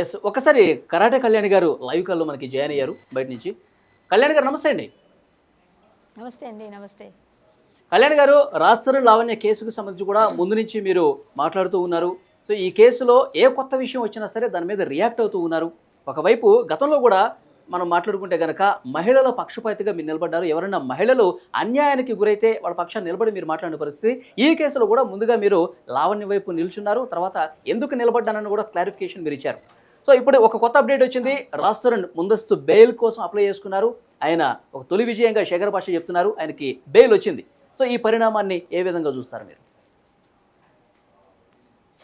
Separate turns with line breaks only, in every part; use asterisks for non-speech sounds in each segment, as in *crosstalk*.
Yes ఒకసారి karate Kalyani గారు live కాల్లో మనకి జాయిన్ అయ్యారు బయట నుంచి. కళ్యాణి గారు నమస్తే అండి.
నమస్తే అండి నమస్తే.
కళ్యాణ్ గారు రాస్తారు లావణ్య కేసుకు సంబంధించి కూడా ముందు నుంచి మీరు మాట్లాడుతూ ఉన్నారు. సో ఈ కేసులో ఏ కొత్త విషయం వచ్చినా సరే దాని మీద రియాక్ట్ అవుతూ ఉన్నారు. ఒకవైపు గతంలో కూడా మనం మాట్లాడుకుంటే గనక మహిళల పక్షపాతిగా మీరు నిలబడ్డారు. ఎవరైనా మహిళలు అన్యాయానికి గురైతే వాళ్ళ పక్షాన్ని నిలబడి మీరు మాట్లాడిన పరిస్థితి. ఈ కేసులో కూడా ముందుగా మీరు లావణ్య వైపు నిల్చున్నారు. తర్వాత ఎందుకు నిలబడ్డానని కూడా క్లారిఫికేషన్ మీరు ఇచ్చారు. సో ఇప్పుడు ఒక కొత్త అప్డేట్ వచ్చింది. రాస్తున్న ముందస్తు బెయిల్ కోసం అప్లై చేసుకున్నారు. ఆయన ఒక తొలి విజయంగా శేఖర్ భాష చెప్తున్నారు. ఆయనకి బెయిల్ వచ్చింది. సో ఈ పరిణామాన్ని ఏ విధంగా చూస్తారు మీరు?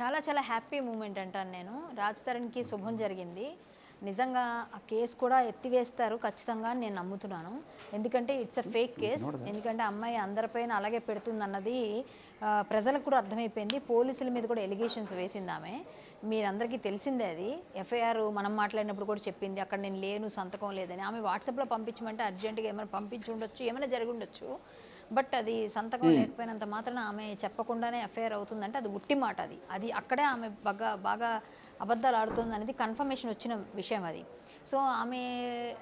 చాలా చాలా హ్యాపీ మూమెంట్ అంటాను నేను. రాజ్ తరణ్కి శుభం జరిగింది. నిజంగా ఆ కేసు కూడా ఎత్తివేస్తారు ఖచ్చితంగా నేను నమ్ముతున్నాను. ఎందుకంటే ఇట్స్ అ ఫేక్ కేస్ ఎందుకంటే అమ్మాయి అందరిపైన అలాగే పెడుతుంది అన్నది ప్రజలకు కూడా అర్థమైపోయింది. పోలీసుల మీద కూడా ఎలిగేషన్స్ వేసింది ఆమె. మీరందరికీ తెలిసిందే అది. ఎఫ్ఐఆర్ మనం మాట్లాడినప్పుడు కూడా చెప్పింది అక్కడ నేను లేను సంతకం లేదని. ఆమె వాట్సాప్లో పంపించమంటే అర్జెంటుగా ఏమైనా పంపించి ఉండొచ్చు ఏమైనా జరిగి ఉండొచ్చు. బట్ అది సంతకం లేకపోయినంత మాత్రాన ఆమె చెప్పకుండానే ఎఫ్ఐఆర్ అవుతుందంటే అది ఉట్టి మాట అది. అది అక్కడే ఆమె బాగా బాగా అబద్ధాలు ఆడుతుంది అనేది కన్ఫర్మేషన్ వచ్చిన విషయం అది. సో ఆమె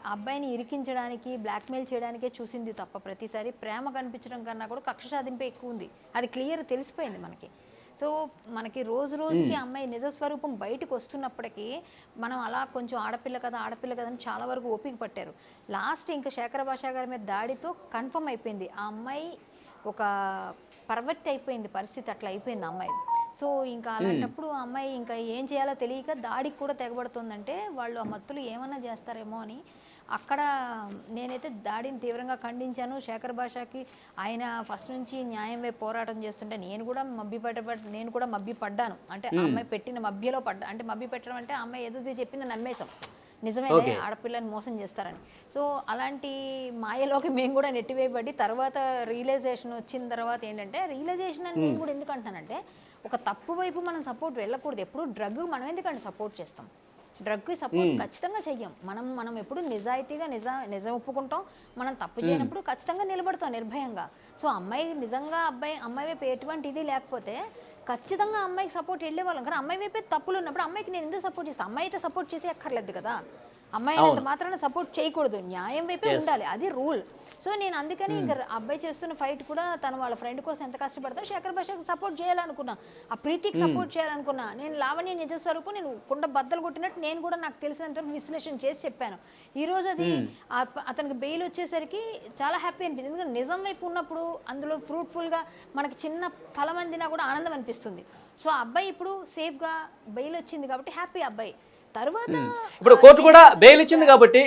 అబ్బాయిని ఇరికించడానికి బ్లాక్మెయిల్ చేయడానికే చూసింది తప్ప ప్రతిసారి ప్రేమ కనిపించడం కన్నా కూడా కక్ష సాధింపే ఎక్కువ ఉంది. అది క్లియర్ తెలిసిపోయింది మనకి. సో మనకి రోజు రోజుకి ఆ అమ్మాయి నిజ స్వరూపం బయటకు వస్తున్నప్పటికీ మనం అలా కొంచెం ఆడపిల్ల కదా ఆడపిల్ల కదా అని చాలా వరకు ఓపిక పట్టారు. లాస్ట్ ఇంకా శేఖర భాషా గారి మీద దాడితో కన్ఫర్మ్ అయిపోయింది. ఆ అమ్మాయి ఒక పర్వెక్ట్ అయిపోయింది పరిస్థితి అట్లా అయిపోయింది అమ్మాయి. సో ఇంకా అలాంటప్పుడు ఆ అమ్మాయి ఇంకా ఏం చేయాలో తెలియక దాడికి కూడా తెగబడుతుందంటే వాళ్ళు ఆ మత్తులు ఏమన్నా చేస్తారేమో అని అక్కడ నేనైతే దాడిని తీవ్రంగా ఖండించాను. శేఖర్ భాషకి ఆయన ఫస్ట్ నుంచి న్యాయం వైపు పోరాటం చేస్తుంటే నేను కూడా మబ్బి పడ్డ నేను కూడా మబ్బి పడ్డాను. అంటే అమ్మాయి పెట్టిన మభ్యలో పడ్డా అంటే మబ్బి పెట్టడం అంటే అమ్మాయి ఏదో చెప్పింది నమ్మేశాం. నిజమే
Okay.
ఆడపిల్లని మోసం చేస్తారని. సో అలాంటి మాయలోకి మేము కూడా నెట్టివేయబడి తర్వాత రియలైజేషన్ వచ్చిన తర్వాత ఏంటంటే రియలైజేషన్ అని నేను కూడా ఎందుకు అంటానంటే ఒక తప్పు వైపు మనం సపోర్ట్ వెళ్ళకూడదు. ఎప్పుడు డ్రగ్ మనం ఎందుకంటే సపోర్ట్ చేస్తాం? డ్రగ్కి సపోర్ట్ ఖచ్చితంగా చెయ్యం. మనం మనం ఎప్పుడు నిజాయితీగా నిజ నిజం ఒప్పుకుంటాం. మనం తప్పు చేయనప్పుడు ఖచ్చితంగా నిలబడతాం నిర్భయంగా. సో అమ్మాయి నిజంగా అబ్బాయి అమ్మాయి వైపు ఎటువంటి ఇది లేకపోతే ఖచ్చితంగా అమ్మాయికి సపోర్ట్ వెళ్ళేవాళ్ళం. కానీ అమ్మాయి వైపే తప్పులు ఉన్నప్పుడు అమ్మాయికి నేను ఎందుకు సపోర్ట్ చేస్తాను అమ్మాయి అయితే సపోర్ట్ చేసి అక్కర్లేదు కదా. అమ్మాయి అంత మాత్రాన సపోర్ట్ చేయకూడదు. న్యాయం వైపే ఉండాలి. అది రూల్ సో నేను అందుకని ఇంకా అబ్బాయి చేస్తున్న ఫైట్ కూడా తను వాళ్ళ ఫ్రెండ్ కోసం ఎంత కష్టపడతారో శేఖర్ భాషకు సపోర్ట్ చేయాలనుకున్నా. ఆ ప్రీతికి సపోర్ట్ చేయాలనుకున్నా. నేను లావణ్య నిజ స్వరూపం నేను కుండ బద్దలు కొట్టినట్టు నేను కూడా నాకు తెలిసినంత వరకు విశ్లేషణ చేసి చెప్పాను. ఈ రోజు అది ఆ- అతనికి బెయిల్ వచ్చేసరికి చాలా హ్యాపీ అనిపించింది. ఎందుకంటే నిజం వైపు ఉన్నప్పుడు అందులో ఫ్రూట్ఫుల్గా మనకి చిన్న ఫలం అందినా కూడా ఆనందం అనిపిస్తుంది. సో అబ్బాయి ఇప్పుడు సేఫ్గా బెయిల్ వచ్చింది కాబట్టి హ్యాపీ అబ్బాయి. తర్వాత
ఇప్పుడు కోర్టు కూడా బెయిల్ ఇచ్చింది కాబట్టి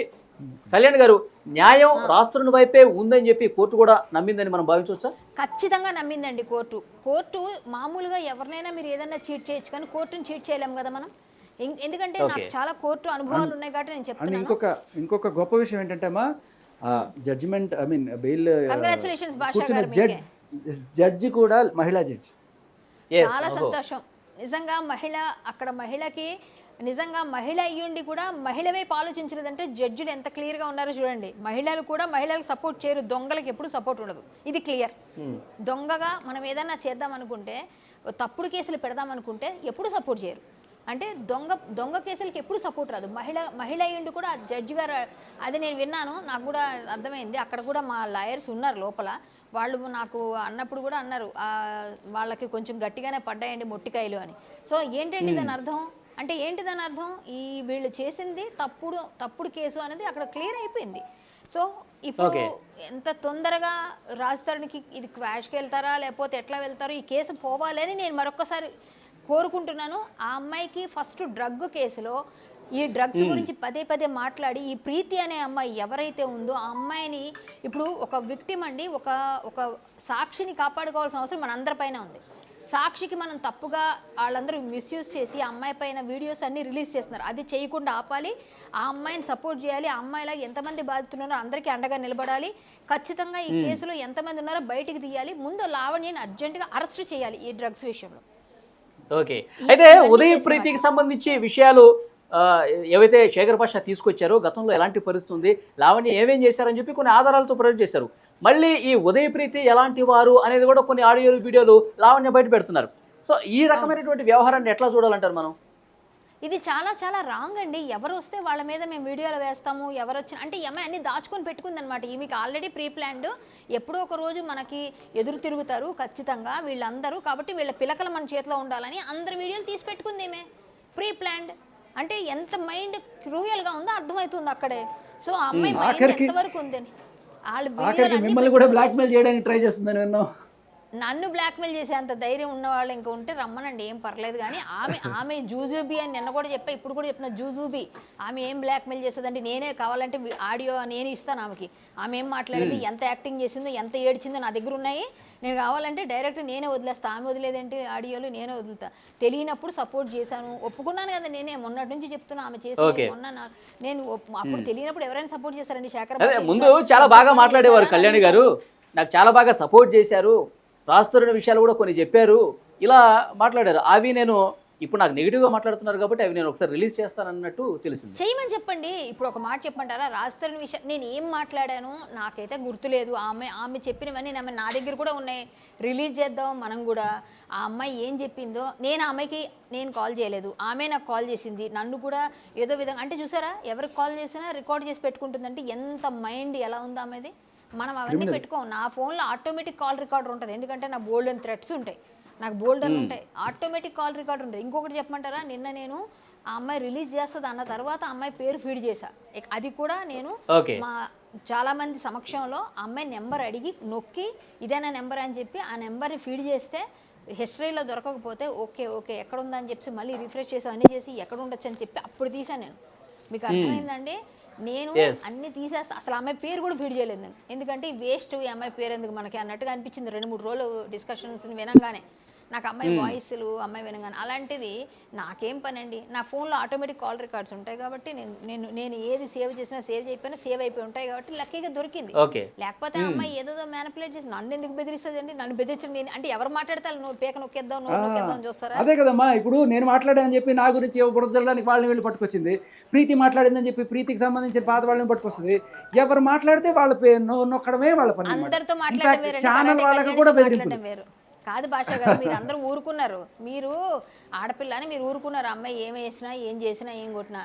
కళ్యాణ్ గారు న్యాయం రాష్ట్రుని వైపే ఉందని చెప్పి కోర్టు కూడా నమ్మిందని మనం భావించవచ్చా?
ఖచ్చితంగా నమ్మిందండి కోర్టు. కోర్టు మామూలుగా ఎవరినైనా మీరు ఏదైనా చీట్ చేయొచ్చు కానీ కోర్టుని చీట్ చేయలేం కదా మనం. ఎందుకంటే నాకు చాలా కోర్టు అనుభవాలు ఉన్నాయి కాబట్టి నేను
అండ్
చెప్తున్నాను.
ఇంకొక ఇంకొక గొప్ప విషయం ఏంటంటే అమ్మా judgement I mean bail
congratulations గారు
జడ్జ్ జడ్జి కూడా మహిళా జడ్జి.
Yes,
చాలా. సంతోషం. నిజంగా మహిళ అక్కడ మహిళకి నిజంగా మహిళ అయ్యుండి కూడా మహిళ వైపు ఆలోచించలేదంటే జడ్జిలు ఎంత క్లియర్గా ఉన్నారో చూడండి. మహిళలు కూడా మహిళలకు సపోర్ట్ చేయరు దొంగలకి ఎప్పుడు సపోర్ట్ ఉండదు. ఇది క్లియర్. దొంగగా మనం ఏదైనా చేద్దాం అనుకుంటే తప్పుడు కేసులు పెడదాం అనుకుంటే ఎప్పుడు సపోర్ట్ చేయరు. అంటే దొంగ దొంగ కేసులకి ఎప్పుడు సపోర్ట్ రాదు. మహిళ మహిళ అయ్యుండి కూడా జడ్జి గారు అది నేను విన్నాను నాకు కూడా అర్థమైంది. అక్కడ కూడా మా లాయర్స్ ఉన్నారు లోపల. వాళ్ళు నాకు అన్నప్పుడు కూడా అన్నారు "ఆ, వాళ్ళకి కొంచెం గట్టిగానే పడ్డాయండి మొట్టికాయలు అని. సో ఏంటండి దాని అర్థం? అంటే ఏంటి దాని అర్థం? ఈ వీళ్ళు చేసింది తప్పుడు తప్పుడు కేసు అనేది అక్కడ క్లియర్ అయిపోయింది. సో ఇప్పుడు. ఎంత తొందరగా రాజధానికి ఇది క్వాష్కి వెళ్తారా లేకపోతే ఎట్లా వెళ్తారో ఈ కేసు పోవాలి అని నేను మరొకసారి కోరుకుంటున్నాను. ఆ అమ్మాయికి ఫస్ట్ డ్రగ్ కేసులో ఈ డ్రగ్స్ గురించి పదే పదే మాట్లాడి ఈ ప్రీతి అనే అమ్మాయి ఎవరైతే ఉందో ఆ అమ్మాయిని ఇప్పుడు ఒక విక్టిమ్ అండి ఒక ఒక సాక్షిని కాపాడుకోవాల్సిన అవసరం మనందరిపైన ఉంది. సాక్షికి మనం తప్పుగా వాళ్ళందరూ మిస్యూజ్ చేసి ఆ అమ్మాయి పైన వీడియోస్ అన్ని రిలీజ్ చేస్తున్నారు. అది చేయకుండా ఆపాలి. ఆ అమ్మాయిని సపోర్ట్ చేయాలి. ఆ అమ్మాయిలాగా ఎంతమంది బాధితున్నారో అందరికీ అండగా నిలబడాలి. ఖచ్చితంగా ఈ కేసులో ఎంతమంది ఉన్నారో బయటికి తీయాలి. ముందు లావణ్యని అర్జెంటుగా అరెస్ట్ చేయాలి ఈ డ్రగ్స్ విషయంలో.
ఓకే. అయితే ఉదయ ప్రీతికి సంబంధించి విషయాలు ఏవైతే శేఖర్ భాష తీసుకొచ్చారో గతంలో ఎలాంటి పరిస్థితి ఉంది? లావణ్య ఏమేం చేశారని చెప్పి కొన్ని ఆధారాలతో ప్రొజెక్ట్ చేశారు. మళ్ళీ ఈ ఉదయ ప్రీతి ఎలాంటి వారు అనేది కూడా కొన్ని ఆడియోలు వీడియోలు లావణ్య బయట పెడుతున్నారు. సో ఈ రకమైనటువంటి వ్యవహారాన్ని ఎట్లా చూడాలంటారు మనం?
ఇది చాలా చాలా రాంగ్ అండి. ఎవరు వస్తే వాళ్ళ మీద మేము వీడియోలు వేస్తాము ఎవరు వచ్చిన అంటే ఈ అమ్మాయి అన్ని దాచుకొని పెట్టుకుందనమాట ఈమెకి ఆల్రెడీ ప్రీ ప్లాన్డ్ ఎప్పుడో ఒక రోజు మనకి ఎదురు తిరుగుతారు ఖచ్చితంగా వీళ్ళందరూ. కాబట్టి వీళ్ళ పిలకలు మన చేతిలో ఉండాలని అందరి వీడియోలు తీసి పెట్టుకుంది ఈమె. ప్రీ ప్లాన్డ్ అంటే ఎంత మైండ్ క్రూయల్గా ఉందో అర్థమవుతుంది అక్కడే. సో ఆ అమ్మాయి ఎంతవరకు ఉందని.
ఆఖరికి
అన్ని
మిమ్మల్ని కూడా బ్లాక్మెయిల్ చేయడానికి ట్రై చేస్తుందని విన్నాం.
నన్ను బ్లాక్మెయిల్ చేసేంత ధైర్యం ఉన్న వాళ్ళు ఇంకా ఉంటే రమ్మనండి ఏం పర్లేదు కానీ ఆమె ఆమె జూజూబీ అని నిన్న కూడా చెప్పా ఇప్పుడు కూడా చెప్తున్నా జూజూబీ ఆమె ఏం బ్లాక్మెయిల్ చేస్తుందంటే నేనే కావాలంటే ఆడియో నేను ఇస్తాను ఆమెకి. ఆమె ఏం మాట్లాడింది ఎంత యాక్టింగ్ చేసిందో ఎంత ఏడ్చిందో నా దగ్గర ఉన్నాయి. నేను కావాలంటే డైరెక్ట్ నేనే వదిలేస్తా. ఆమె వదిలేదంటే? ఆడియోలు నేనే వదులుతా. తెలియనప్పుడు సపోర్ట్ చేశాను. ఒప్పుకున్నాను కదా నేనే. మొన్నటి నుంచి చెప్తున్నా ఆమె చేసి. మొన్న నేను అప్పుడు తెలియనప్పుడు ఎవరైనా సపోర్ట్ చేశారండి. శేఖర్
ముందు చాలా బాగా మాట్లాడేవారు? కళ్యాణి గారు. నాకు చాలా బాగా సపోర్ట్ చేశారు. రాస్తున్న విషయాలు కూడా కొన్ని చెప్పారు. ఇలా మాట్లాడారు. అవి నేను ఇప్పుడు నాకు నెగిటివ్గా మాట్లాడుతున్నారు కాబట్టి అవి నేను ఒకసారి రిలీజ్ చేస్తానన్నట్టు తెలిసింది.
చేయమని చెప్పండి. ఇప్పుడు ఒక మాట చెప్పంటారా రాస్తారని విషయం నేను ఏం మాట్లాడాను? నాకైతే గుర్తులేదు. ఆమె ఆమె చెప్పినవన్నీ నా నా దగ్గర కూడా ఉన్నాయి. రిలీజ్ చేద్దాం మనం కూడా. ఆ అమ్మాయి ఏం చెప్పిందో నేను ఆ అమ్మాయికి నేను కాల్ చేయలేదు. ఆమె నాకు కాల్ చేసింది. నన్ను కూడా ఏదో విధంగా అంటే చూసారా? ఎవరికి కాల్ చేసినా రికార్డ్ చేసి పెట్టుకుంటుందంటే ఎంత మైండ్ ఎలా ఉందో ఆమెది. మనం అవన్నీ పెట్టుకోం. నా ఫోన్లో ఆటోమేటిక్ కాల్ రికార్డర్ ఉంటుంది. ఎందుకంటే నా బోల్డ్ అండ్ థ్రెడ్స్ ఉంటాయి. నాకు బోల్డ్ అని ఉంటాయి. ఆటోమేటిక్ కాల్ రికార్డ్ ఉంటుంది. ఇంకొకటి చెప్పమంటారా? నిన్న నేను ఆ అమ్మాయి రిలీజ్ చేస్తుంది అన్న తర్వాత అమ్మాయి పేరు ఫీడ్ చేశా. అది కూడా నేను మా చాలా మంది సమక్షంలో అమ్మాయి నెంబర్ అడిగి నొక్కి ఇదేనా నెంబర్ అని చెప్పి ఆ నెంబర్ని ఫీడ్ చేస్తే హిస్టరీలో దొరకకపోతే ఓకే ఓకే ఎక్కడ ఉందని చెప్పి మళ్ళీ రిఫ్రెష్ చేసి అన్నీ చేసి ఎక్కడ ఉండొచ్చు అని చెప్పి అప్పుడు తీసాను నేను. మీకు అర్థమైందండి? నేను. అన్ని తీసేస్తా. అసలు అమ్మాయి పేరు కూడా ఫీడ్ చేయలేదు నేను. ఎందుకంటే వేస్ట్ ఈ అమ్మాయి పేరు ఎందుకు మనకి? అన్నట్టుగా అనిపించింది. రెండు మూడు రోజులు డిస్కషన్స్ వినంగానే. నాకు అమ్మాయి వాయిస్లు అమ్మాయి వినగానే అలాంటిది నాకేం పని అండి నా ఫోన్లో ఆటోమేటిక్ కాల్ రికార్డ్స్ ఉంటాయి కాబట్టి నేను నేను నేను ఏది సేవ్ చేసినా సేవ్ చేయకపోయినా సేవ్ అయిపోయి ఉంటాయి కాబట్టి లక్కీగా దొరికింది. లేకపోతే అమ్మాయి ఏదో మ్యానిపులేట్ చేసి నన్ను ఎందుకు బెదిరిస్తుంది అండి నన్ను బెదిరించండి నేను అంటే ఎవరు మాట్లాడతారు? నువ్వు పేక నొక్కేద్దాం నువ్వు నొక్కేద్దాం చూస్తారా?
అదే కదమ్మా ఇప్పుడు నేను మాట్లాడానని చెప్పి నా గురించి చల్లడానికి వాళ్ళని వెళ్ళి పట్టుకొచ్చింది. ప్రీతి మాట్లాడిందని చెప్పి ప్రీతికి సంబంధించిన పాత వాళ్ళని పట్టుకొస్తుంది. ఎవరు మాట్లాడితే వాళ్ళ నొక్కడమే వాళ్ళ పని.
అందరితో
ఛానల్ వాళ్ళకి కూడా
కాదు భాష గారు మీరు అందరూ ఊరుకున్నారు. మీరు ఆడపిల్లని మీరు ఊరుకున్నారు. అమ్మాయి ఏం వేసినా ఏం చేసినా ఏం కొట్టినా.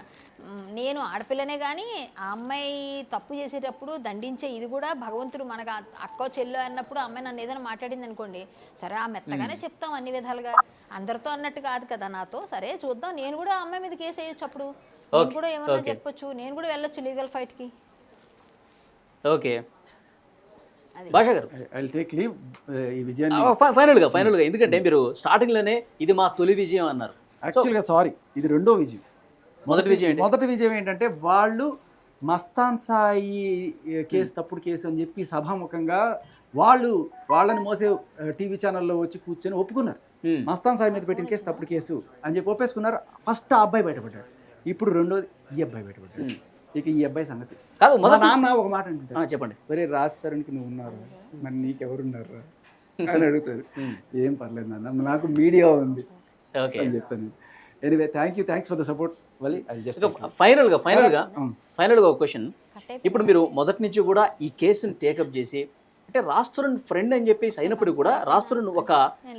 నేను ఆడపిల్లనే కానీ ఆ అమ్మాయి తప్పు చేసేటప్పుడు దండించే ఇది కూడా భగవంతుడు మనకు అక్కో చెల్లో అన్నప్పుడు అమ్మాయి నన్ను ఏదైనా మాట్లాడింది అనుకోండి సరే ఆ మెత్తగానే చెప్తాం అన్ని విధాలుగా. అందరితో అన్నట్టు కాదు కదా నాతో. సరే చూద్దాం. నేను కూడా ఆ అమ్మాయి మీద కేసు వేయొచ్చు అప్పుడు. నేను కూడా ఏమన్నా చెప్పొచ్చు. నేను కూడా వెళ్ళొచ్చు లీగల్ ఫైట్కి.
ఓకే. భాష గారు. ఫైనల్గా ఫైనల్గా ఎందుకంటే మీరు స్టార్టింగ్లోనే ఇది మా తొలి విజయం అన్నారు.
యాక్చువల్గా సారీ ఇది రెండో విజయం.
మొదటి విజయం
మొదటి విజయం ఏంటంటే వాళ్ళు మస్తాన్ సాయి కేసు తప్పుడు కేసు అని చెప్పి సభాముఖంగా వాళ్ళు వాళ్ళని మోసే టీవీ ఛానల్లో వచ్చి కూర్చొని ఒప్పుకున్నారు. మస్తాన్ సాయి మీద పెట్టిన కేసు తప్పుడు కేసు అని చెప్పి ఒప్పేసుకున్నారు. ఫస్ట్ ఆ అబ్బాయి బయటపడ్డాడు. ఇప్పుడు రెండోది ఈ అబ్బాయి బయటపడ్డాడు. ఇక ఈ అబ్బాయి సంగతి.
కాదు
మా
మొదటి
నాన్న ఒక మాట
ఆ, చెప్పండి.
ఒరే రాస్తారనికి నువ్వు ఉన్నారు మరి నీకెవరున్నారు *laughs* అని అడుగుతారు ఏం పర్లేదు నాన్న నాకు మీడియా ఉంది.
ఓకే.
అని చెప్తాను anyway thank you thanks for the support Vali I just
ఫైనల్గా ఫైనల్గా. ఫైనల్గా ఒక క్వశ్చన్ ఇప్పుడు మీరు మొదటి నుంచి కూడా ఈ కేసుని టేకప్ చేసి అంటే రాస్తురన్ ఫ్రెండ్ అని చెప్పేసి అయినప్పటికీ కూడా రాస్తురన్ ఒక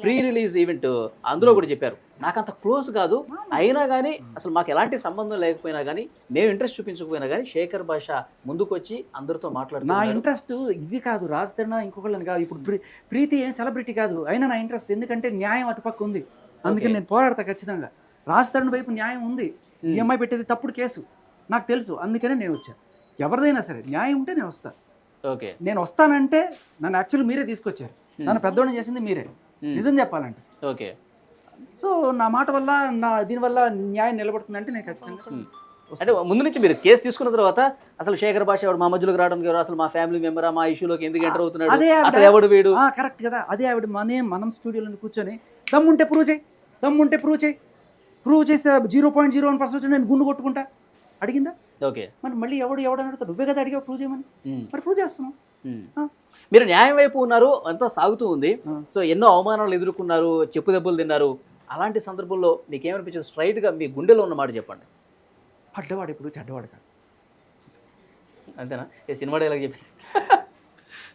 ప్రీ రిలీజ్ ఈవెంట్ అందులో కూడా చెప్పారు. నాకు అంత క్లోజ్ కాదు అయినా కానీ అసలు మాకు ఎలాంటి సంబంధం లేకపోయినా కానీ మేము ఇంట్రెస్ట్ చూపించకపోయినా కానీ శేఖర్ భాష ముందుకు వచ్చి అందరితో
నా
మాట్లాడుతున్నారు
ఇంట్రెస్ట్ ఇది కాదు. రాజధాని ఇంకొకళ్ళని కాదు. ఇప్పుడు ప్రీ- ప్రీతి ఏం సెలబ్రిటీ కాదు. అయినా నా ఇంట్రెస్ట్ ఎందుకంటే న్యాయం అటుపక్క ఉంది. అందుకని నేను పోరాడతా ఖచ్చితంగా. రాజధాని వైపు న్యాయం ఉంది. ఈ అమ్మాయి పెట్టేది తప్పుడు కేసు. నాకు తెలుసు. అందుకనే నేను వచ్చా. ఎవరిదైనా సరే. న్యాయం ఉంటే నేను వస్తా.
ఓకే.
నేను వస్తానంటే నన్ను యాక్చువల్ మీరే తీసుకొచ్చారు. నన్ను పెద్దోడిని చేసింది మీరే. నిజం చెప్పాలంటే.
ఓకే.
సో నా మాట వల్ల నా దీనివల్ల న్యాయం నిలబడుతుందంటే నేను ఖచ్చితంగా
అంటే ముందు నుంచి మీరు కేసు తీసుకున్న తర్వాత అసలు శేఖర్ భాష ఎవడు మా మధ్యలోకి రావడానికి ఎవరు అసలు మా ఫ్యామిలీ మెంబరా మా ఇష్యూలోకి ఎందుకు ఎంటర్ అవుతున్నాడు? అసలు ఎవడు వీడు?
కరెక్ట్ కదా. అదే ఆవిడ మనే మనం స్టూడియోలో కూర్చొని దమ్ముంటే ప్రూవ్ చేయి దమ్ముంటే ప్రూవ్ చేయి. ప్రూవ్ చేసే zero point zero one percent నేను గుండు కొట్టుకుంటా. అడిగిందా?
ఓకే.
మరి మళ్ళీ ఎవడు ఎవడు అని అడుగుతాడు. నువ్వే కదా అడిగావు ప్రూవ్ చేయమని. మరి ప్రూవ్ చేస్తున్నాం
ఉమ్.
ఆ.
మీరు న్యాయం వైపు ఉన్నారు అంతా సాగుతూ ఉంది. సో ఎన్నో అవమానాలు ఎదుర్కొన్నారు చెప్పు దెబ్బలు తిన్నారు. అలాంటి సందర్భంలో మీకు ఏమనిపించింది స్ట్రైట్గా మీ గుండెలో ఉన్న మాట చెప్పండి.
పడ్డవాడు ఇప్పుడు చెడ్డవాడు కాదు.
అంతేనా? ఏ సినిమా డైలాగ్ చెప్పి.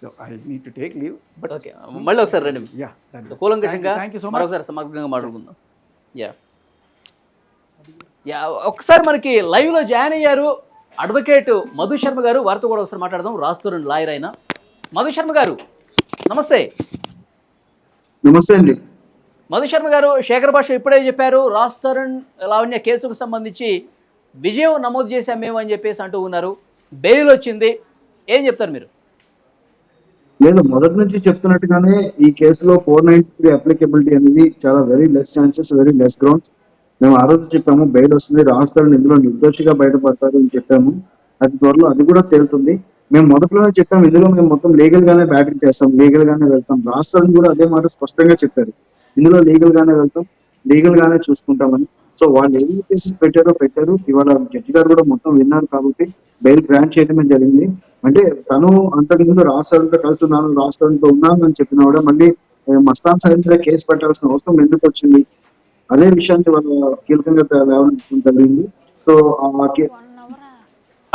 So I need to take leave but
okay. మళ్ళీ ఒకసారి రండి.
యా
కూలంకషంగా
థ్యాంక్ యూ సో మచ్
మరొకసారి సమగ్రంగా మాట్లాడుకుందాం. యా, ఒకసారి మనకి లైవ్లో జాయిన్ అయ్యారు అడ్వకేట్ మధు శర్మ గారు. వారితో కూడా ఒకసారి మాట్లాడదాం. రాస్తూరండి లాయర్ అయిన. మధు శర్మ గారు నమస్తే.
నమస్తే అండి.
మధు శర్మ గారు శేఖర్ భాష ఇప్పుడే చెప్పారు. రాస్తరణ్ లావణ్య కేసుకు సంబంధించి విజయం నమోదు చేశాం మేము అని చెప్పేసి అంటూ ఉన్నారు. బెయిల్ వచ్చింది. ఏం చెప్తారు మీరు?
లేదు మొదటి నుంచి చెప్తున్నట్టుగానే ఈ కేసులో ఫోర్ నైన్టీ త్రీ అప్లికబిలిటీ అనేది చాలా very less chances very less grounds మేము ఆ రోజు చెప్పాము బెయిల్ వస్తుంది రాస్తారని ఇందులో నిర్దోషిగా బయటపడతారు అని చెప్పాము. అది త్వరలో అది కూడా తేలుతుంది. మేము మొదట్లోనే చెప్పాము ఇందులో మేము మొత్తం లీగల్ గానే బ్యాటింగ్ చేస్తాం లీగల్ గానే వెళ్తాం. రాస్తారని కూడా అదే మాట స్పష్టంగా చెప్పారు. ఇందులో లీగల్ గానే వెళ్తాం లీగల్ గానే చూసుకుంటామని. సో వాళ్ళు ఎన్ని కేసెస్ పెట్టారో పెట్టారు. ఇవాళ జడ్జి గారు కూడా మొత్తం విన్నారు కాబట్టి బెయిల్ గ్రాంట్ చేయడమే జరిగింది. అంటే తను అంతకు ముందు రాష్ట్రాలతో కలుస్తున్నాను రాష్ట్రాలతో ఉన్నాను అని చెప్పిన కూడా మళ్ళీ మస్తాన్ సాయంత్రం కేసు పెట్టాల్సిన అవసరం ఎందుకు వచ్చింది? అదే విషయాన్ని వాళ్ళు కీలకంగా లేవనెత్తడం జరిగింది. సో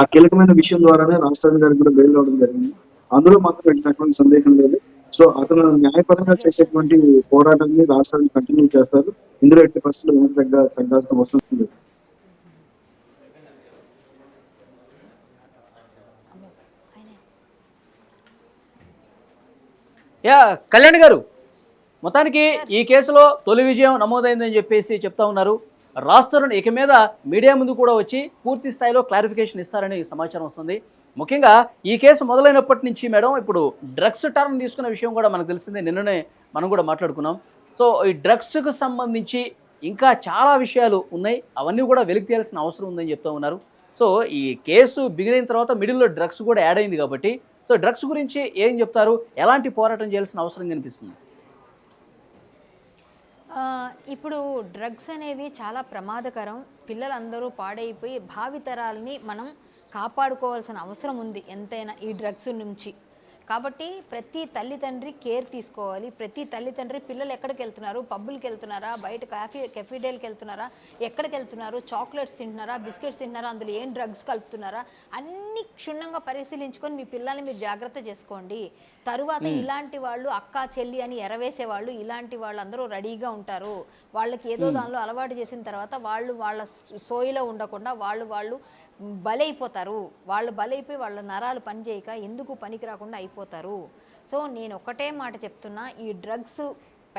ఆ కీలకమైన విషయం ద్వారానే రాష్ట్రానికి గారికి కూడా బెయిల్ అవడం జరిగింది. అందులో మాత్రం ఎటువంటి సందేహం లేదు. సో అతను న్యాయపరంగా చేసేటువంటి పోరాటాన్ని రాష్ట్రాన్ని కంటిన్యూ చేస్తారు. ఇందులో ఎట్టి పరిస్థితులు వెనక్కి తగ్గ తగ్గాల్సిన అవసరం లేదు.
యా కళ్యాణ్ గారు. మొత్తానికి ఈ కేసులో తొలి విజయం నమోదైందని చెప్పేసి చెప్తా ఉన్నారు. రాష్ట్రం ఇక మీద మీడియా ముందు కూడా వచ్చి పూర్తి స్థాయిలో క్లారిఫికేషన్ ఇస్తారని సమాచారం వస్తుంది. ముఖ్యంగా ఈ కేసు మొదలైనప్పటి నుంచి మేడం ఇప్పుడు డ్రగ్స్ టర్మ్ తీసుకున్న విషయం కూడా మనకు తెలిసిందే. నిన్ననే మనం కూడా మాట్లాడుకున్నాం. సో ఈ డ్రగ్స్కు సంబంధించి ఇంకా చాలా విషయాలు ఉన్నాయి. అవన్నీ కూడా వెలికి తీయాల్సిన అవసరం ఉందని చెప్తా ఉన్నారు. సో ఈ కేసు బిగిన తర్వాత మిడిల్లో డ్రగ్స్ కూడా యాడ్ అయింది కాబట్టి సో డ్రగ్స్ గురించి ఏం చెప్తారు? ఎలాంటి పోరాటం చేయాల్సిన అవసరం కనిపిస్తుంది?
ఇప్పుడు డ్రగ్స్ అనేవి చాలా ప్రమాదకరం. పిల్లలందరూ పాడైపోయి భావితరాలని మనం కాపాడుకోవాల్సిన అవసరం ఉంది ఎంతైనా ఈ డ్రగ్స్ నుంచి. కాబట్టి ప్రతి తల్లిదండ్రి కేర్ తీసుకోవాలి. ప్రతి తల్లిదండ్రి పిల్లలు ఎక్కడికి వెళ్తున్నారు? పబ్బులకి వెళ్తున్నారా? బయట కాఫీ కెఫీడేల్కి వెళ్తున్నారా? ఎక్కడికి వెళ్తున్నారు? చాక్లెట్స్ తింటున్నారా? బిస్కెట్స్ తింటున్నారా? అందులో ఏం డ్రగ్స్ కలుపుతున్నారా? అన్ని క్షుణ్ణంగా పరిశీలించుకొని మీ పిల్లల్ని మీరు జాగ్రత్త చేసుకోండి. తరువాత ఇలాంటి వాళ్ళు అక్క చెల్లి అని ఎరవేసే వాళ్ళు ఇలాంటి వాళ్ళందరూ రెడీగా ఉంటారు. వాళ్ళకి ఏదో దానిలో అలవాటు చేసిన తర్వాత వాళ్ళు వాళ్ళ సోయిలో ఉండకుండా వాళ్ళు వాళ్ళు బలైపోతారు. వాళ్ళు బలైపోయి వాళ్ళ నరాలు పనిచేయక ఎందుకు పనికి రాకుండా అయిపోతారు? సో నేను ఒకటే మాట చెప్తున్నా ఈ డ్రగ్స్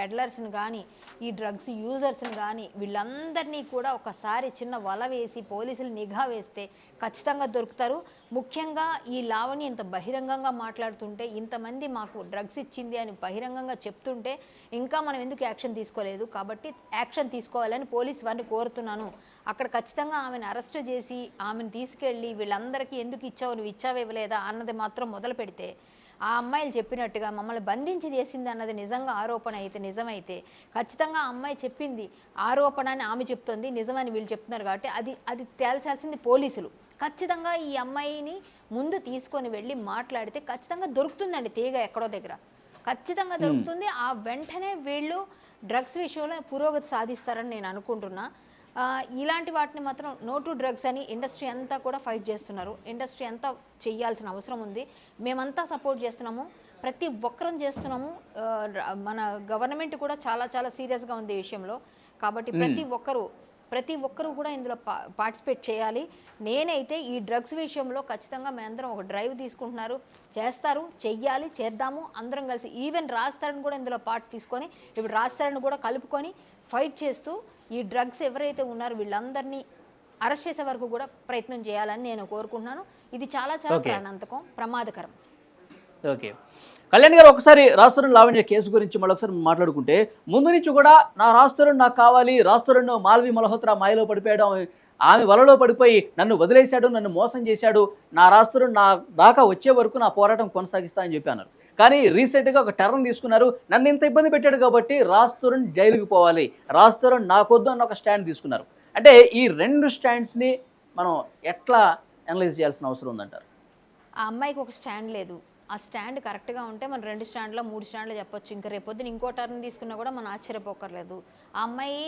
పెడ్లర్స్ని కానీ ఈ డ్రగ్స్ యూజర్స్ని కానీ వీళ్ళందరినీ కూడా ఒకసారి చిన్న వల వేసి పోలీసులు నిఘా వేస్తే ఖచ్చితంగా దొరుకుతారు. ముఖ్యంగా ఈ లావణి ఇంత బహిరంగంగా మాట్లాడుతుంటే ఇంతమంది మాకు డ్రగ్స్ ఇచ్చింది అని బహిరంగంగా చెప్తుంటే ఇంకా మనం ఎందుకు యాక్షన్ తీసుకోలేదు? కాబట్టి యాక్షన్ తీసుకోవాలని పోలీస్ వారిని కోరుతున్నాను. అక్కడ ఖచ్చితంగా ఆమెను అరెస్ట్ చేసి ఆమెను తీసుకెళ్ళి వీళ్ళందరికీ ఎందుకు ఇచ్చావు? నువ్వు ఇచ్చావు ఇవ్వలేదా? అన్నది మాత్రం మొదలు పెడితే ఆ అమ్మాయిలు చెప్పినట్టుగా మమ్మల్ని బంధించి చేసింది అన్నది నిజంగా ఆరోపణ అయితే నిజమైతే ఖచ్చితంగా ఆ అమ్మాయి చెప్పింది ఆరోపణ అని ఆమె చెప్తుంది నిజమని వీళ్ళు చెప్తున్నారు కాబట్టి అది అది తేల్చాల్సింది పోలీసులు. ఖచ్చితంగా ఈ అమ్మాయిని ముందు తీసుకొని వెళ్ళి మాట్లాడితే ఖచ్చితంగా దొరుకుతుందండి తీగ ఎక్కడో దగ్గర. ఖచ్చితంగా దొరుకుతుంది. ఆ వెంటనే వీళ్ళు డ్రగ్స్ విషయంలో పురోగతి సాధిస్తారని నేను అనుకుంటున్నా. ఇలాంటి వాటిని మాత్రం నో టు డ్రగ్స్ అని ఇండస్ట్రీ అంతా కూడా ఫైట్ చేస్తున్నారు. ఇండస్ట్రీ అంతా చేయాల్సిన అవసరం ఉంది. మేమంతా సపోర్ట్ చేస్తున్నాము. ప్రతి ఒక్కరం చేస్తున్నాము. మన గవర్నమెంట్ కూడా చాలా చాలా సీరియస్గా ఉంది ఈ విషయంలో. కాబట్టి ప్రతి ఒక్కరూ ప్రతి ఒక్కరూ కూడా ఇందులో పా పార్టిసిపేట్ చేయాలి. నేనైతే ఈ డ్రగ్స్ విషయంలో ఖచ్చితంగా మేమందరం ఒక డ్రైవ్ తీసుకుంటున్నారు. చేస్తారు చెయ్యాలి చేద్దాము. అందరం కలిసి ఈవెన్ రాస్తారని కూడా ఇందులో పార్ట్ తీసుకొని ఇప్పుడు రాస్తారని కూడా కలుపుకొని ఫైట్ చేస్తూ ఈ డ్రగ్స్ ఎవరైతే ఉన్నారో వీళ్ళందరినీ అరెస్ట్ చేసే వరకు కూడా ప్రయత్నం చేయాలని నేను కోరుకుంటున్నాను. ఇది చాలా చాలా. ప్రాణాంతకం ప్రమాదకరం.
ఓకే. కళ్యాణ్ గారు ఒకసారి రాస్తున్న లావణ్య కేసు గురించి మరొకసారి మాట్లాడుకుంటే ముందు నుంచి కూడా నా రాస్తున్న నాకు కావాలి రాస్తున్న మాల్వి మల్హోత్రా మాయలో పడిపోయాడు ఆమె- ఆమె వలలో పడిపోయి నన్ను వదిలేశాడు నన్ను మోసం చేశాడు నా రాస్తున్న నా దాకా వచ్చే వరకు నా పోరాటం కొనసాగిస్తా అని చెప్పి అన్నారు. కానీ రీసెంట్గా ఒక టర్న్ తీసుకున్నారు. నన్ను ఇంత ఇబ్బంది పెట్టాడు కాబట్టి రాస్తురన్ జైలుకి పోవాలి. రాస్తురన్ నాకొద్దు అన్న ఒక స్టాండ్ తీసుకున్నారు. అంటే ఈ రెండు స్టాండ్స్ని మనం ఎట్లా అనలైజ్ చేయాల్సిన అవసరం ఉందంటారు?
ఆ అమ్మాయికి ఒక స్టాండ్ లేదు. ఆ స్టాండ్ కరెక్ట్గా ఉంటే మనం రెండు స్టాండ్లో మూడు స్టాండ్లో చెప్పొచ్చు. ఇంకా రేపొద్దున ఇంకో టర్న్ తీసుకున్నా కూడా మనం ఆశ్చర్యపోకర్లేదు. ఆ అమ్మాయి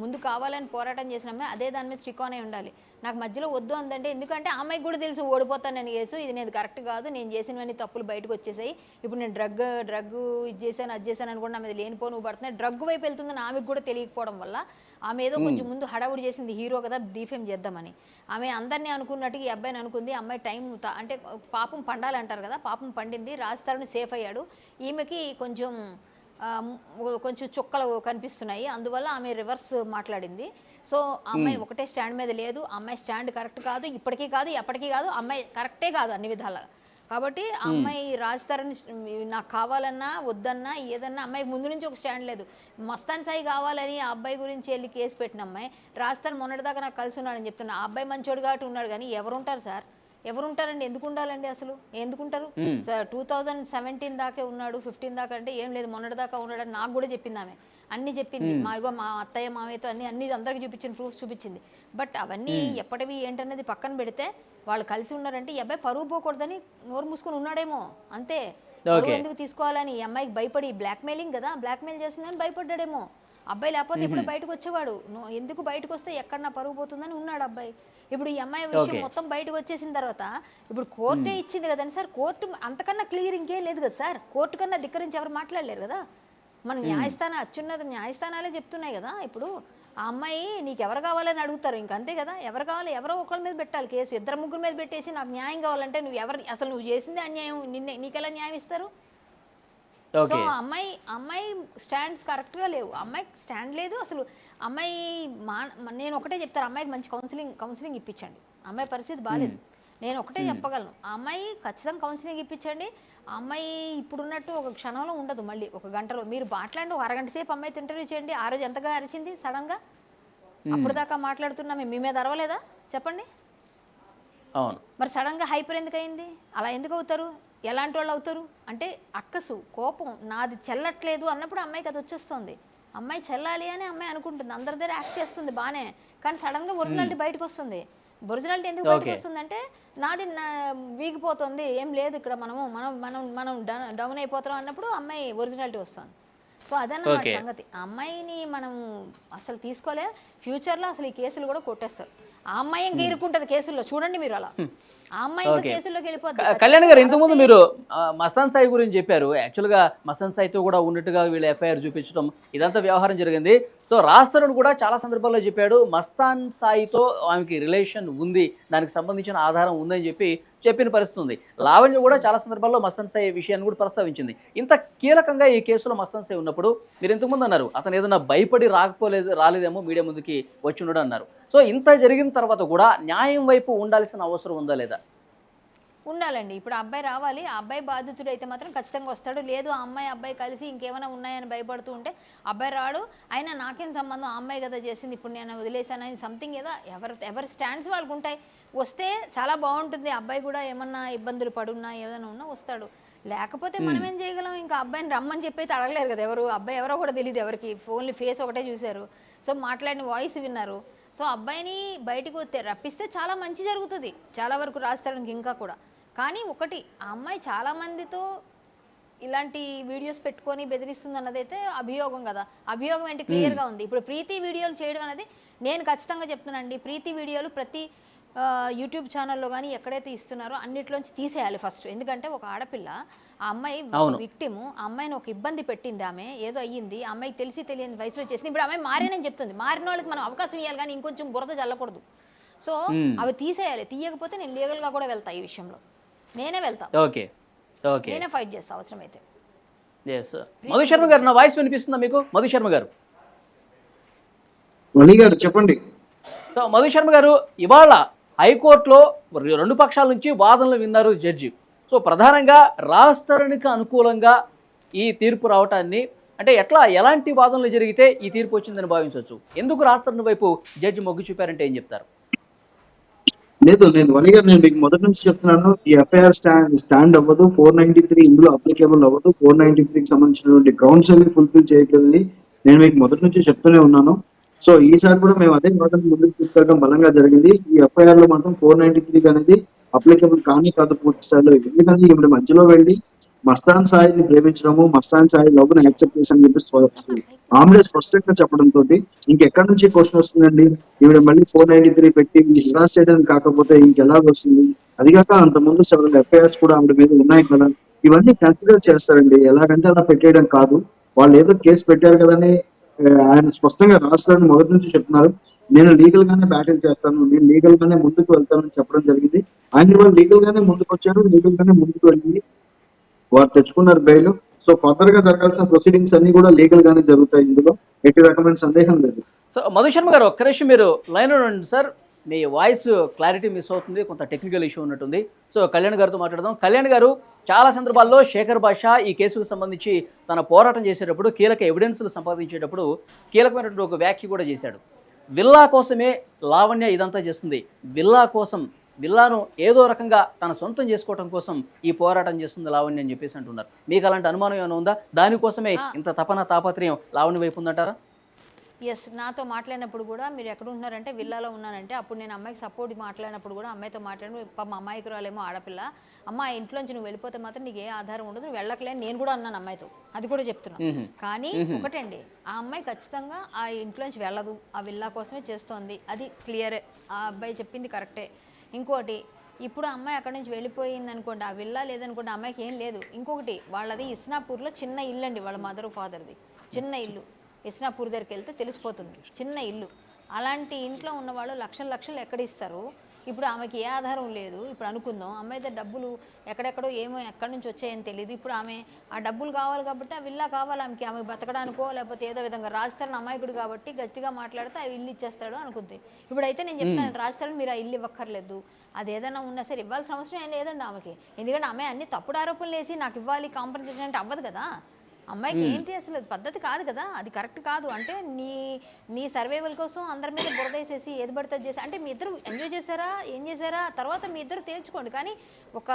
ముందు కావాలని పోరాటం చేసిన అమ్మాయి అదే దాని మీద స్టిక్ అయి ఉండాలి. నాకు మధ్యలో వద్దు అందంటే ఎందుకంటే అమ్మాయికి కూడా తెలుసు ఓడిపోతాను నేను కేసు ఇది నేను కరెక్ట్ కాదు నేను చేసినవన్నీ తప్పులు బయటకు వచ్చేసాయి. ఇప్పుడు నేను డ్రగ్ డ్రగ్ ఇది చేశాను అది చేశాను అనుకుంటే నా మీద లేనిపోను పడుతున్నాయి డ్రగ్ వైపు వెళ్తుందని ఆమెకు కూడా తెలియకపోవడం వల్ల ఆమె ఏదో కొంచెం ముందు హడావుడి చేసింది హీరో కదా డీఫేమ్ చేద్దామని. ఆమె అందరినీ అనుకున్నట్టుగా ఈ అబ్బాయిని అనుకుంది అమ్మాయి టైం అంటే పాపం పండాలి అంటారు కదా పాపం పండింది రాజస్థాన్ సేఫ్ అయ్యాడు. ఈమెకి కొంచెం కొంచెం చుక్కలు కనిపిస్తున్నాయి. అందువల్ల ఆమె రివర్స్ మాట్లాడింది. సో అమ్మాయి ఒకటే స్టాండ్ మీద లేదు. అమ్మాయి స్టాండ్ కరెక్ట్ కాదు. ఇప్పటికీ కాదు ఎప్పటికీ కాదు. అమ్మాయి కరెక్టే కాదు అన్ని విధాలుగా కాబట్టి ఆ అమ్మాయి రాజస్థాన్ నాకు కావాలన్నా వద్దన్నా ఏదన్నా అమ్మాయికి ముందు నుంచి ఒక స్టాండ్ లేదు. మస్తాన్ సాయి కావాలని ఆ అబ్బాయి గురించి వెళ్ళి కేసు పెట్టిన అమ్మాయి రాజస్థాన్ మొన్నటిదాకా నాకు కలిసి ఉన్నాడని చెప్తున్నా. ఆ అబ్బాయి మంచోడు కాబట్టి ఉన్నాడు. కానీ ఎవరుంటారు సార్? ఎవరు ఉంటారండి ఎందుకు ఉండాలండి అసలు ఎందుకుంటారు టూ థౌజండ్ సెవెంటీన్ దాకే ఉన్నాడు ఫిఫ్టీన్ దాకా అంటే ఏం లేదు మొన్నటి దాకా ఉన్నాడని నాకు కూడా చెప్పింది ఆమె. అన్ని చెప్పింది. మా ఇగో మా అత్తయ్య మామయ్యతో అన్ని అన్ని అందరికి చూపించింది ప్రూఫ్స్ చూపించింది. బట్ అవన్నీ ఎప్పటివి ఏంటనేది పక్కన పెడితే వాళ్ళు కలిసి ఉన్నారంటే ఈ అబ్బాయి పరువు పోకూడదని నోరు మూసుకొని ఉన్నాడేమో అంతే. ఎందుకు తీసుకోవాలని ఈ అమ్మాయికి భయపడి బ్లాక్మెయిలింగ్ కదా బ్లాక్మెయిల్ చేసిందని భయపడ్డాడేమో. అబ్బాయి లేకపోతే ఇప్పుడు బయటకు వచ్చేవాడు. ఎందుకు బయటకు వస్తే ఎక్కడ నా పరుగు పోతుందని ఉన్నాడు అబ్బాయి. ఇప్పుడు ఈ అమ్మాయి విషయం మొత్తం బయటకు వచ్చేసిన తర్వాత ఇప్పుడు కోర్టే ఇచ్చింది కదండి సార్ కోర్టు అంతకన్నా క్లియర్ ఇంకేం లేదు కదా సార్. కోర్టు కన్నా ధిక్కరించి ఎవరు మాట్లాడలేరు కదా. మన న్యాయస్థానం అత్యున్నత న్యాయస్థానాలే చెప్తున్నాయి కదా ఇప్పుడు. ఆ అమ్మాయి నీకు ఎవరు కావాలని అడుగుతారు? ఇంక అంతే కదా. ఎవరు కావాలి? ఎవరో ఒకరి మీద పెట్టాలి కేసు. ఇద్దరు ముగ్గురు మీద పెట్టేసి నాకు న్యాయం కావాలంటే నువ్వు ఎవరు అసలు నువ్వు చేసింది అన్యాయం? నిన్నే నీకెలా న్యాయం ఇస్తారు? సో అమ్మాయి అమ్మాయి స్టాండ్స్ కరెక్ట్గా లేవు. అమ్మాయికి స్టాండ్ లేదు అసలు. అమ్మాయి మా నేను ఒకటే చెప్తాను అమ్మాయికి మంచి కౌన్సిలింగ్ కౌన్సిలింగ్ ఇప్పించండి. అమ్మాయి పరిస్థితి బాగాలేదు నేను ఒకటే చెప్పగలను. ఆ అమ్మాయి ఖచ్చితంగా కౌన్సిలింగ్ ఇప్పించండి. ఆ అమ్మాయి ఇప్పుడున్నట్టు ఒక క్షణంలో ఉండదు మళ్ళీ ఒక గంటలో. మీరు మాట్లాడి ఒక అరగంట సేపు అమ్మాయితో ఇంటర్వ్యూ చేయండి. ఆ రోజు ఎంతగా అరిచింది? సడన్గా అప్పుడు దాకా మాట్లాడుతున్నా మేము మీ మీద అరవలేదా? చెప్పండి.
అవును.
మరి సడన్గా హైపర్ ఎందుకు అయింది? అలా ఎందుకు అవుతారు? ఎలాంటి వాళ్ళు అవుతారు? అంటే అక్కసు కోపం నాది చెల్లట్లేదు అన్నప్పుడు అమ్మాయికి అది వచ్చేస్తుంది. అమ్మాయి చెల్లాలి అని అమ్మాయి అనుకుంటుంది. అందరి దగ్గర యాక్ట్ చేస్తుంది బాగానే కానీ సడన్గా ఒరిజినాలిటీ బయటకు వస్తుంది ఒరిజినాలిటీ ఎందుకు బయటకు. వస్తుందంటే నాది నా- వీగిపోతుంది ఏం లేదు ఇక్కడ మనము మనం మనం మనం డౌన్ అయిపోతున్నాం అన్నప్పుడు అమ్మాయి ఒరిజినాలిటీ వస్తుంది. సో అదన్నమాట. సంగతి. అమ్మాయిని మనం అసలు తీసుకోలే. ఫ్యూచర్లో అసలు ఈ కేసులు కూడా కొట్టేస్తారు. ఆ అమ్మాయి ఇంకా ఇరుక్కుంటది కేసుల్లో? చూడండి మీరు అలా.
కళ్యాణ్ గారు ఇంతకుముందు మీరు మస్తాన్ సాయి గురించి చెప్పారు. యాక్చువల్గా మస్తాన్ సాయితో కూడా ఉన్నట్టుగా వీళ్ళు ఎఫ్ఐఆర్ చూపించడం ఇదంతా వ్యవహారం జరిగింది. సో రాస్తరుడు కూడా చాలా సందర్భాల్లో చెప్పాడు మస్తాన్ సాయితో ఆమెకి రిలేషన్ ఉంది దానికి సంబంధించిన ఆధారం ఉందని చెప్పి చెప్పిన పరిస్థితి ఉంది. లావణ్య కూడా చాలా సందర్భాల్లో మస్తన్సాయి విషయాన్ని కూడా ప్రస్తావించింది. ఇంత కీలకంగా ఈ కేసులో మస్తన్సాయి ఉన్నప్పుడు మీరు ఇంతకుముందు అన్నారు అతను ఏదైనా భయపడి రాకపోలేదు రాలేదేమో మీడియా ముందుకి వచ్చి అన్నారు. సో ఇంత జరిగిన తర్వాత కూడా న్యాయం వైపు ఉండాల్సిన అవసరం ఉందా లేదా?
ఉండాలండి. ఇప్పుడు అబ్బాయి రావాలి ఆ అబ్బాయి బాధితుడు అయితే మాత్రం ఖచ్చితంగా వస్తాడు. లేదు ఆ అమ్మాయి అబ్బాయి కలిసి ఇంకేమైనా ఉన్నాయని భయపడుతూ ఉంటే అబ్బాయి రాడు. అయినా నాకేం సంబంధం? ఆ అమ్మాయి కదా చేసింది. ఇప్పుడు నేను వదిలేశానని సంథింగ్ ఏదో ఎవరి ఎవరి స్టాండ్స్ వాళ్ళకు ఉంటాయి వస్తే చాలా బాగుంటుంది. అబ్బాయి కూడా ఏమన్నా ఇబ్బందులు పడున్నా ఏదైనా ఉన్నా వస్తాడు. లేకపోతే మనం ఏం చేయగలం? ఇంకా అబ్బాయిని రమ్మని చెప్పి అయితే అడగలేరు కదా ఎవరు? అబ్బాయి ఎవరో కూడా తెలియదు ఎవరికి. ఓన్లీ ఫేస్ ఒకటే చూశారు. సో మాట్లాడిన వాయిస్ విన్నారు. సో అబ్బాయిని బయటికి వస్తే రప్పిస్తే చాలా మంచి జరుగుతుంది. చాలా వరకు రాస్తాడానికి ఇంకా కూడా. కానీ ఒకటి ఆ అమ్మాయి చాలా మందితో ఇలాంటి వీడియోస్ పెట్టుకొని బెదిరిస్తుంది అన్నదైతే అభియోగం కదా. అభియోగం ఏంటి? క్లియర్గా ఉంది. ఇప్పుడు ప్రీతి వీడియోలు చేయడం అనేది నేను ఖచ్చితంగా చెప్తున్నానండి. ప్రీతి వీడియోలు ప్రతి యూట్యూబ్ ఛానల్లో కానీ ఎక్కడైతే ఇస్తున్నారో అన్నిట్లోంచి తీసేయాలి ఫస్ట్ ఎందుకంటే ఒక ఆడపిల్ల ఆ అమ్మాయి. విక్టిము ఆ అమ్మాయిని ఒక ఇబ్బంది పెట్టింది ఆమె ఏదో అయ్యింది ఆ అమ్మాయికి తెలిసి తెలియని వయసులో చేసింది. ఇప్పుడు అమ్మాయి మారేనని చెప్తుంది. మారిన వాళ్ళకి మనం అవకాశం ఇవ్వాలి కానీ ఇంకొంచెం బురద చల్లకూడదు సో అవి తీసేయాలి. తీయకపోతే నేను లీగల్గా కూడా వెళ్తా ఈ విషయంలో. నేనే వెళ్తా.
ఓకే. ఓకే.
నేనే ఫైట్ చేస్తా అవసరమైతే.
ఎస్ మధు శర్మ గారు నా వాయిస్ వినిపిస్తుందా మీకు? మధు శర్మ గారు.
వలి గారు చెప్పండి.
సో మధు శర్మ గారు ఇవాళ హైకోర్టులో రెండు పక్షాల నుంచి వాదనలు విన్నారు జడ్జి. సో ప్రధానంగా రాస్తరునికి అనుకూలంగా ఈ తీర్పు రావటాన్ని అంటే ఎట్లా ఎలాంటి వాదనలు జరిగితే ఈ తీర్పు వచ్చిందని భావించవచ్చు? ఎందుకు రాస్తరుని వైపు జడ్జి మొగ్గు చూపారంటే ఏం చెప్తారు?
లేదు నేను వనిగా నేను మీకు మొదటి నుంచి చెప్తున్నాను ఈ ఎఫ్ఐఆర్ స్టాండ్ స్టాండ్ అవ్వదు ఫోర్ నైన్టీ త్రీ ఇందులో అప్లికేబుల్ అవ్వదు ఫోర్ నైన్టీ త్రీకి సంబంధించినటువంటి గ్రౌండ్స్ అన్ని ఫుల్ఫిల్ చేయగలని నేను మీకు మొదటి నుంచి చెప్తూనే ఉన్నాను. సో ఈసారి కూడా మేము అదే మాట ముందుకు తీసుకెళ్ళడం బలంగా జరిగింది. ఈ ఎఫ్ఐఆర్లో మాత్రం ఫోర్ నైన్టీ త్రీ అనేది అప్లికేబుల్ కానీ కాదు పూర్తి స్థాయిలో ఎందుకంటే ఇప్పుడు మధ్యలో వెళ్ళి మస్తాన్ సాయిని ప్రేమించడము మస్తాన్ సాయి లోపల యాక్సెప్ట్ చేసి అని చెప్పి ఆమ్లే స్పష్టంగా చెప్పడంతో ఇంకెక్కడి నుంచి క్వశ్చన్ వస్తుందండి? ఈవిడ మళ్ళీ ఫోర్ నైన్టీ త్రీ పెట్టి హెరాస్ చేయడం కాకపోతే ఇంకెలా వస్తుంది? అదిగాక అంత ముందు సెవెన్ ఎఫ్ఐఆర్స్ కూడా ఆవిడ మీద ఉన్నాయి కదా. ఇవన్నీ కన్సిడర్ చేస్తారండి. ఎలాగంటే అలా పెట్టేయడం కాదు. వాళ్ళు ఏదో కేసు పెట్టారు కదని ఆయన స్పష్టంగా రాస్తారని మొదటి నుంచి చెప్తున్నారు. నేను లీగల్ గానే బ్యాటిల్ చేస్తాను. నేను లీగల్ గానే ముందుకు వెళ్తానని చెప్పడం జరిగింది. ఆయన వాళ్ళు లీగల్ గానే ముందుకు వచ్చారు. లీగల్ గానే ముందుకు వెళ్ళింది. వారు తెచ్చుకున్నారు బెయిల్ సో ఫర్దర్గా జరగాల్సిన ప్రొసీడింగ్స్ అన్ని కూడా లీగల్ గానే జరుగుతాయి ఇందులో. ఎట్టి రకమైన సందేహం లేదు.
సో మధు శర్మ గారు ఒక్క నిమిషం మీరు లైన్ ఉండండి సార్ మీ వాయిస్ క్లారిటీ మిస్ అవుతుంది కొంత టెక్నికల్ ఇష్యూ ఉన్నట్టుంది. సో కళ్యాణ్ గారితో మాట్లాడదాం. కళ్యాణ్ గారు చాలా సందర్భాల్లో శేఖర్ భాష ఈ కేసుకు సంబంధించి తన పోరాటం చేసేటప్పుడు కీలక ఎవిడెన్స్లు సంపాదించేటప్పుడు కీలకమైనటువంటి ఒక వ్యాఖ్య కూడా చేశాడు. విల్లా కోసమే లావణ్య ఇదంతా చేస్తుంది. విల్లా కోసం విల్లాను ఏదో రకంగా తన సొంతం చేసుకోవటం కోసం ఈ పోరాటం చేస్తుంది లావణ్య అని చెప్పేసి అంటున్నారు. మీకు అలాంటి అనుమానం ఏమైనా ఉందా? దానికోసమే ఇంత తపన తాపత్రయం లావణ్య వైపు ఉందంటారా?
ఎస్ నాతో మాట్లాడినప్పుడు కూడా మీరు ఎక్కడ ఉంటున్నారంటే విల్లాలో ఉన్నానంటే అప్పుడు నేను అమ్మాయికి సపోర్ట్ మాట్లాడినప్పుడు కూడా అమ్మాయితో మాట్లాడి పాప అమ్మాయికి రాలేమో ఆడపిల్ల. అమ్మ ఆ ఇంట్లోంచి నువ్వు వెళ్ళిపోతే మాత్రం నీకు ఏ ఆధారం ఉండదు నువ్వు వెళ్ళకలేని నేను కూడా అన్నాను అమ్మాయితో. అది కూడా చెప్తున్నాను. కానీ ఒకటండి ఆ అమ్మాయి ఖచ్చితంగా ఆ ఇంట్లోంచి వెళ్ళదు ఆ విల్లా కోసమే చేస్తోంది. అది క్లియరే ఆ అబ్బాయి చెప్పింది కరెక్టే ఇంకోటి ఇప్పుడు అమ్మాయి అక్కడి నుంచి వెళ్ళిపోయింది అనుకోండి ఆ విల్లా లేదనుకోండి అమ్మాయికి ఏం లేదు. ఇంకొకటి వాళ్ళది ఇస్నాపూర్లో చిన్న ఇల్లు అండి వాళ్ళ మదర్ ఫాదర్ది చిన్న ఇల్లు. ఇస్నాపూర్ దగ్గరికి వెళ్తే తెలిసిపోతుంది. చిన్న ఇల్లు. అలాంటి ఇంట్లో ఉన్న వాళ్ళు లక్షలు లక్షలు ఎక్కడ ఇస్తారు? ఇప్పుడు ఆమెకి ఏ ఆధారం లేదు. ఇప్పుడు అనుకుందాం. అమ్మాయి దగ్గర డబ్బులు ఎక్కడెక్కడో ఏమో ఎక్కడి నుంచి వచ్చాయని తెలియదు ఇప్పుడు ఆమె ఆ డబ్బులు కావాలి కాబట్టి ఆ విల్లా కావాలి ఆమెకి. ఆమె బతకడానికో లేకపోతే ఏదో విధంగా రాజస్థాన్ అమాయకుడు కాబట్టి గట్టిగా మాట్లాడితే ఆ ఇల్లు ఇచ్చేస్తాడు అనుకుంది. ఇప్పుడైతే నేను చెప్తాను రాజస్థాన్ మీరు ఆ ఇల్లు ఇవ్వక్కర్లేదు. అది ఏదైనా ఉన్నా సరే ఇవ్వాల్సిన అవసరం ఏం లేదండి ఆమెకి. ఎందుకంటే ఆమె అన్ని తప్పుడు ఆరోపణలు వేసి నాకు ఇవ్వాలి కాంపన్సేషన్ అంటే అవ్వదు కదా. అమ్మాయికి ఏంటి అసలు? పద్ధతి కాదు కదా. అది కరెక్ట్ కాదు. అంటే నీ నీ సర్వైవల్ కోసం అందరి మీద బురద వేసేసి ఏది పడితే చేసి అంటే మీ ఇద్దరు ఎంజాయ్ చేశారా? ఏం చేశారా? తర్వాత మీ ఇద్దరు తేల్చుకోండి. కానీ ఒక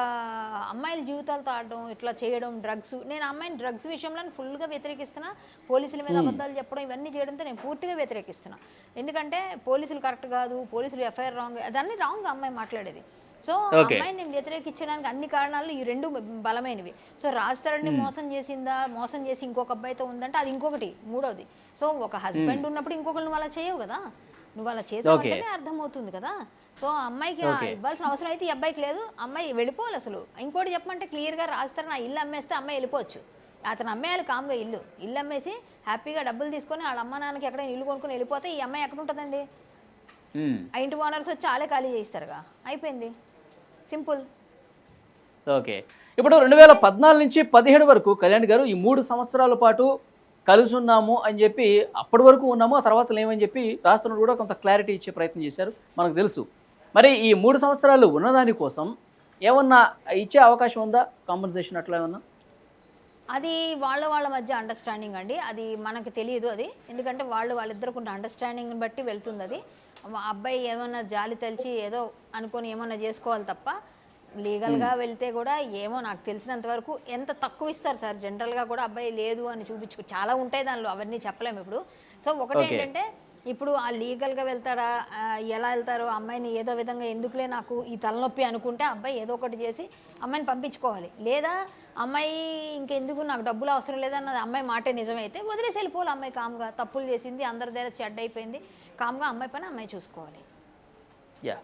అమ్మాయిల జీవితాలతో ఆడడం ఇట్లా చేయడం డ్రగ్స్ నేను అమ్మాయిని డ్రగ్స్ విషయంలో ఫుల్గా వ్యతిరేకిస్తున్నా. పోలీసుల మీద అబద్ధాలు చెప్పడం ఇవన్నీ చేయడంతో నేను పూర్తిగా వ్యతిరేకిస్తున్నా. ఎందుకంటే పోలీసులు కరెక్ట్ కాదు పోలీసులు ఎఫ్ఐఆర్ రాంగ్ అదన్నీ రాంగ్ అమ్మాయి మాట్లాడేది. సో. అమ్మాయిని నేను వ్యతిరేకించడానికి అన్ని కారణాలు ఈ రెండు బలమైనవి. సో రాజతరణి మోసం చేసిందా? మోసం చేసి ఇంకొక అబ్బాయితో ఉందంటే అది ఇంకొకటి మూడోది. సో ఒక హస్బెండ్ ఉన్నప్పుడు ఇంకొకరు నువ్వు అలా చేయవు కదా? నువ్వు అలా చేసావంటేనే అర్థమవుతుంది కదా? సో అమ్మాయికి. ఇవ్వాల్సిన అవసరం అయితే ఈ అబ్బాయికి లేదు. అమ్మాయి వెళ్ళిపోవాలి అసలు. ఇంకోటి చెప్పమంటే క్లియర్గా రాజతరణి ఆ ఇల్లు అమ్మేస్తే అమ్మాయి వెళ్ళిపోవచ్చు. అతను అమ్మేయాలి కామ్గా ఇల్లు. ఇల్లు అమ్మేసి హ్యాపీగా డబ్బులు తీసుకొని వాళ్ళ అమ్మ నాన్నకి ఎక్కడ ఇల్లు కొనుక్కొని వెళ్ళిపోతే ఈ అమ్మాయి ఎక్కడ ఉంటుందండి. ఆ ఇంటి ఓనర్స్ వచ్చి ఆలే ఖాళీ చేయిస్తారుగా. అయిపోయింది. సింపుల్.
ఓకే. ఇప్పుడు రెండు వేల పద్నాలుగు నుంచి పదిహేడు వరకు కళ్యాణ్ గారు ఈ మూడు సంవత్సరాల పాటు కలిసి ఉన్నాము అని చెప్పి అప్పటి వరకు ఉన్నాము ఆ తర్వాత లేమని చెప్పి రాస్తున్నట్టు కూడా కొంత క్లారిటీ ఇచ్చే ప్రయత్నం చేశారు మనకు తెలుసు. మరి ఈ మూడు సంవత్సరాలు ఉన్నదాని కోసం ఏమన్నా ఇచ్చే అవకాశం ఉందా? కాంపన్సేషన్ అట్లా ఏమన్నా?
అది వాళ్ళ వాళ్ళ మధ్య అండర్స్టాండింగ్ అండి. అది మనకు తెలియదు అది. ఎందుకంటే వాళ్ళు వాళ్ళిద్దరికి ఉన్న అండర్స్టాండింగ్ని బట్టి వెళ్తుంది అది. అబ్బాయి ఏమన్నా జాలి తెలిసి ఏదో అనుకొని ఏమన్నా చేసుకోవాలి తప్ప లీగల్గా వెళ్తే కూడా ఏమో నాకు తెలిసినంత వరకు ఎంత తక్కువ ఇస్తారు సార్? జనరల్గా కూడా అబ్బాయి లేదు అని చూపించుకు చాలా ఉంటాయి దానిలో అవన్నీ చెప్పలేము ఇప్పుడు. సో ఒకటి. ఏంటంటే ఇప్పుడు ఆ లీగల్గా వెళ్తాడా? ఎలా వెళ్తారో? అమ్మాయిని ఏదో విధంగా ఎందుకులే నాకు ఈ తలనొప్పి అనుకుంటే అబ్బాయి ఏదో ఒకటి చేసి అమ్మాయిని పంపించుకోవాలి. లేదా అమ్మాయి ఇంకెందుకు నాకు డబ్బులు అవసరం లేదన్నది అమ్మాయి మాటే నిజమైతే వదిలేసి వెళ్ళిపోవాలి అమ్మాయి కామ్గా తప్పులు చేసింది అందరి దగ్గర చెడ్డ అయిపోయింది కామ్గా అమ్మాయి పని అమ్మాయి చూసుకోవాలి.
యా